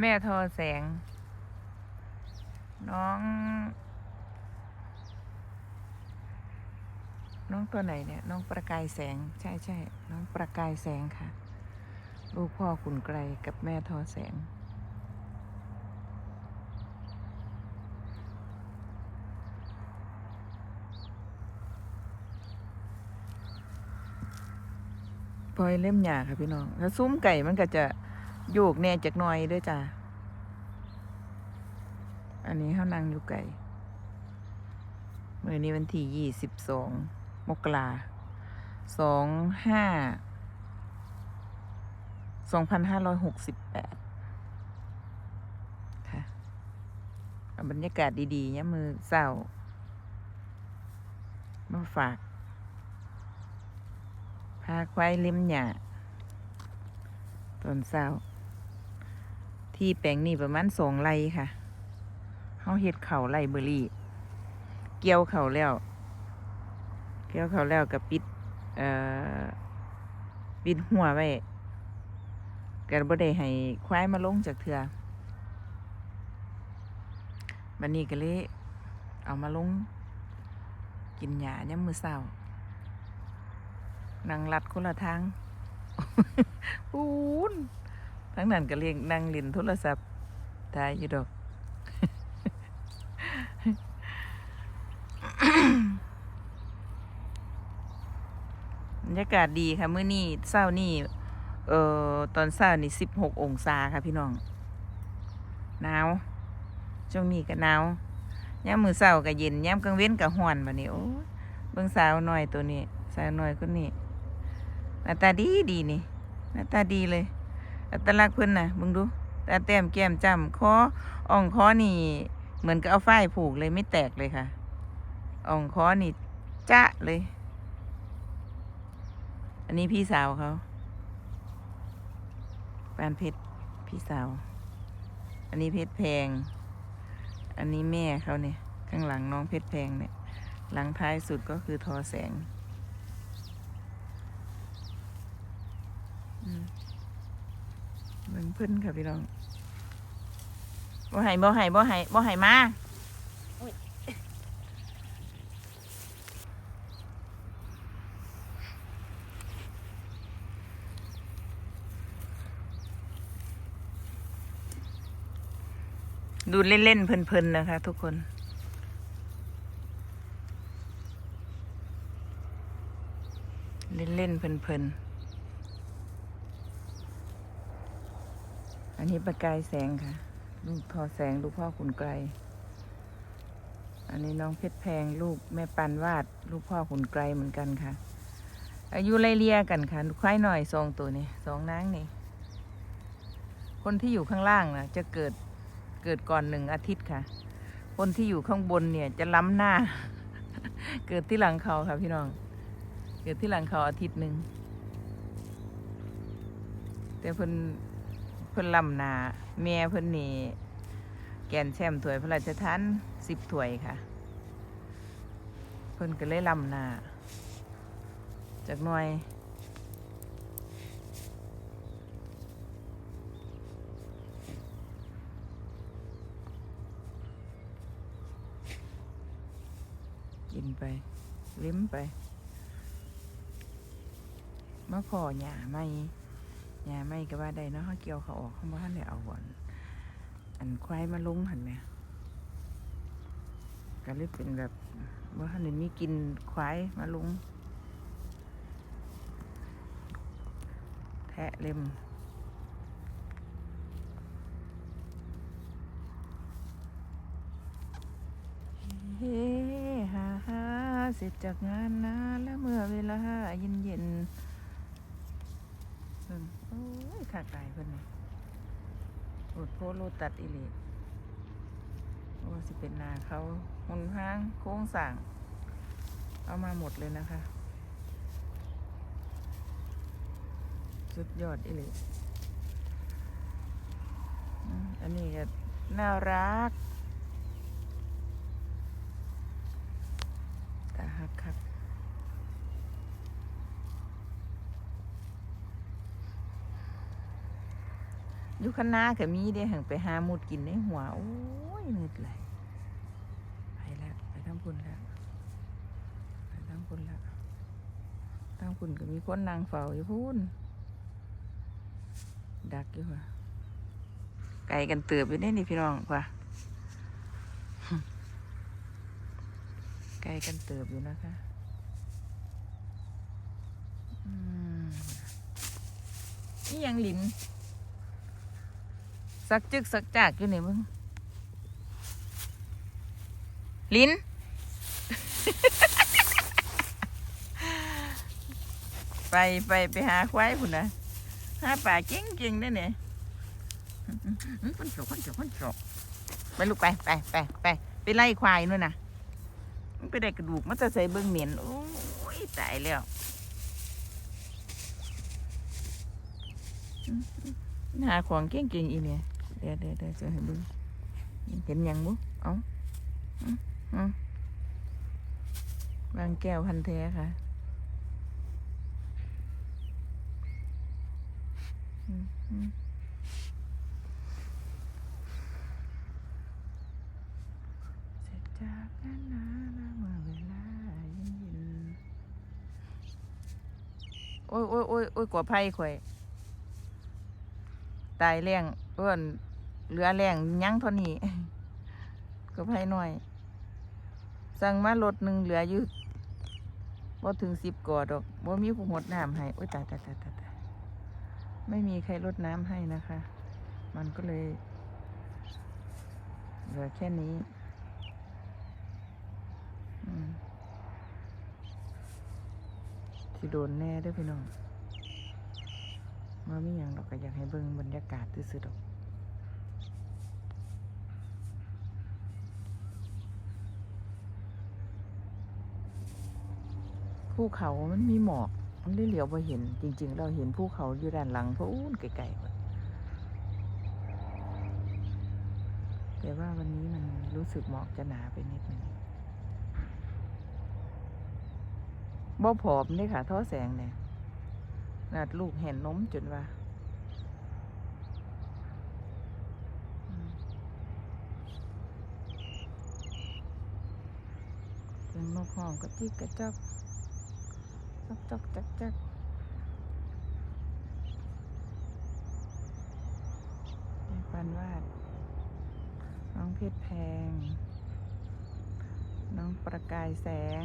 แม่ทอแสง น้อง น้องตัวไหนเนี่ย น้องประกายแสง ใช่ใช่น้องประกายแสงค่ะ ลูกพ่อขุนไกลกับแม่ทอแสงปล่อยเล่มหยาค่ะพี่น้อง ถ้าซุ้มไก่มันก็จะ โยกแน่จากหน้อยด้วยจ้าอันนี้เขานั่งอยู่ไก่เมื่อนี้วันที่ยี่สิบสองมกราสองห้าสองพันห้าร้อยหกสิบแปดค่ะบรรยากาศดีๆเนี่ยมือเศร้ามาฝาก พาควายเล็มหญ้าตอนเช้า ที่แปลงนี้ประมาณสองไร่ค่ะเขาเฮ็ดเขาไร่เบอร์รี่ เกี่ยวเขาแล้ว เกี่ยวเขาแล้วกับปิด เอ่อ ปิดหัวไว้กันบ่ได้ให้ควายมาลงจากเถือบันนี้ก็เลยเอามาลง กินหญ้าย่ำมือเช้านั่งลัดคนละทางปูน ทั้งนั้นก็เรียงนั่งลินโทรศัพท์ทายอยู่ดอกบรรยากาศดีค่ะเมื้อนี้เช้านี่เอ่อตอนเช้านี่สิบหกองศาค่ะพี่น้องหนาวช่วงนี้ก็หนาวย่ามมือเช้าก็เย็นย่ามกลางเว้นก็ร้อนบัดนี้โอ้เบิ่งสาวหน้อยตัวนี้สาวหน้อยคนนี้หน้าตาดีดีนี่หน้าตาดีเลย อัตลักษณ์เพิ่นน่ะมึงดูตาแต้มแก้มจ้ำคออ่องคอนี่ เหมือนกับเอาฝ้ายผูกเลยไม่แตกเลยค่ะอ่องคอนี่จ้ะเลย อันนี้พี่สาวเขาปานเพชรพี่สาว อันนี้เพชรแพง อันนี้แม่เขาเนี่ย ข้างหลังน้องเพชรแพงเนี่ย หลังท้ายสุดก็คือทอแสง อืมเบิ่งเพิ่นค่ะพี่น้องบ่ให้บ่ให้บ่ให้บ่ให้มาดูเล่นๆเพลินๆนะคะ ทุกคน เล่นๆเพลินๆ อันนี้ประกายแสงค่ะ ลูกทอแสงลูกพ่อขุนไกล อันนี้น้องเพชรแพงลูกแม่ปันวาด ลูกพ่อขุนไกลเหมือนกันค่ะ อายุไล่เลี่ยกันค่ะควายหน่อยสองตัวนี่สองนางนี่ คนที่อยู่ข้างล่างนะจะเกิดเกิดก่อนหนึ่งอาทิตย์ค่ะ คนที่อยู่ข้างบนเนี่ยจะล้ำหน้า เกิดที่หลังเขาค่ะพี่น้อง เกิดที่หลังเขาอาทิตย์หนึ่งแต่เพิ่น พิ่นลำนาแม่เพิ่นนี่แกนแชมถ้วยพระราชทานสิบถ้วยค่ะ เพิ่นก็เลยลำนาจากหน่วยกินไป ลิ้มไปมาพอหญ้าไม หญ้าไม่ก็ว่าได้เนาะเขาเกี่ยวเขาออกเขาบ่ทันได้เอาก่อนอันควายมาลงหันไหมก็เลยเป็นแบบว่าทันได้มีกินควายมาลงแทะเล็มเฮ้ฮ่าฮ่าเสร็จจากงานนะแล้วเมื่อเวลาเย็นเย็น เพิ่นโอ้ยขาไก่เพิ่นนี่โอดโพโลตัดอิเลโอ้สิเป็นนาเขาหุนห้างโค้งสั่งเอามาหมดเลยนะคะ สุดยอดอิเลอืมอันนี้ก็น่ารัก ตาฮักคัก อยู่ข้างหน้าก็มีเด้หังไปหาหมุดกินในหัว โอ้ยเหนื่อยไหลไปแล้วไปทำพุ่นแล้วไปทำพุ่นแล้วทำพุ่นก็มีคนนางเฝ้าอยู่พุ่นดักอยู่ว่ะไก่กันเติบอยู่ได้นี่พี่น้องว่ะไก่กันเติบอยู่นะคะอืมนี่ยังหลิน สักจึกสักจากอยู่นี่มึงลิ้น ไปไปไปหาควายพุ่นนะหาป่าเก่งเก่งได้เนี่ยคนโฉกคนโฉกคนโฉกไปลูกไปไปไปไปไปไล่ควายนู่นนะมันไปได้กระดูกมันจะใส่เบิ้งเหม็นโอ้ยตายแล้วหาของเก่งเก่งอีเนี่ย ดี๋ยวเดี๋ยวเดี๋ยวจะให้เบิ้งเห็นยังบุเอาอืมอืมบางแก้วพันแท้ค่ะเสร็จจากนั้นนะนะเมื่อเวลาเย็นย็นโอ้ยโอ้ยโอ้ยโอ้ยกว่าไผ่ข่อย ตายแรงเพื่อน เหลือแรงยั้งเท่านี้กว่าไผ่หน่อย สั่งมารถหนึ่งเหลืออยู่บ่ถึงสิบกอดอกบ่มีผู้หดน้ำให้โอ้ยตายตายตายตายตายไม่มีใครรดน้ำให้นะคะ มันก็เลยเหลือแค่นี้ที่โดนแน่เด้วยพี่น้องมามีอย่างเราก็อยากให้เบิ่งบรรยากาศซื่อๆดอก ภูเขามันมีหมอก มันได้เหลียวไปเห็น จริง ๆ เราเห็นภูเขาอยู่ด้านหลังเพราะอู้นไกลๆแต่ว่าวันนี้มันรู้สึกหมอกจะหนาไปนิดนึงบ่ผอมเลยค่ะท่อแสงเนี่ยนาดลูกเห็นนมจนว่าอืมเสียงนกห้องกระจิกกระจอก จอกจอกจักจักในปันวาด น้องเพชรแพง น้องประกายแสง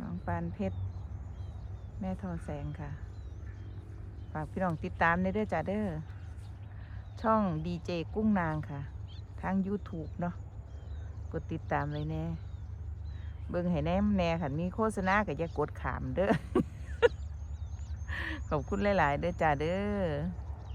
น้องปานเพชร แม่ทอแสงค่ะ ฝากพี่น้องติดตามในเด้อจ้าเด้อ ช่องดีเจกุ้งนางค่ะ ทาง YouTube เนาะ กดติดตามเลยแน่ เบิ่งให้แน่แน่ขันมีโฆษณาก็อย่ากดขามเด้อ ขอบคุณหลาย ๆ เด้อจ้าเด้อ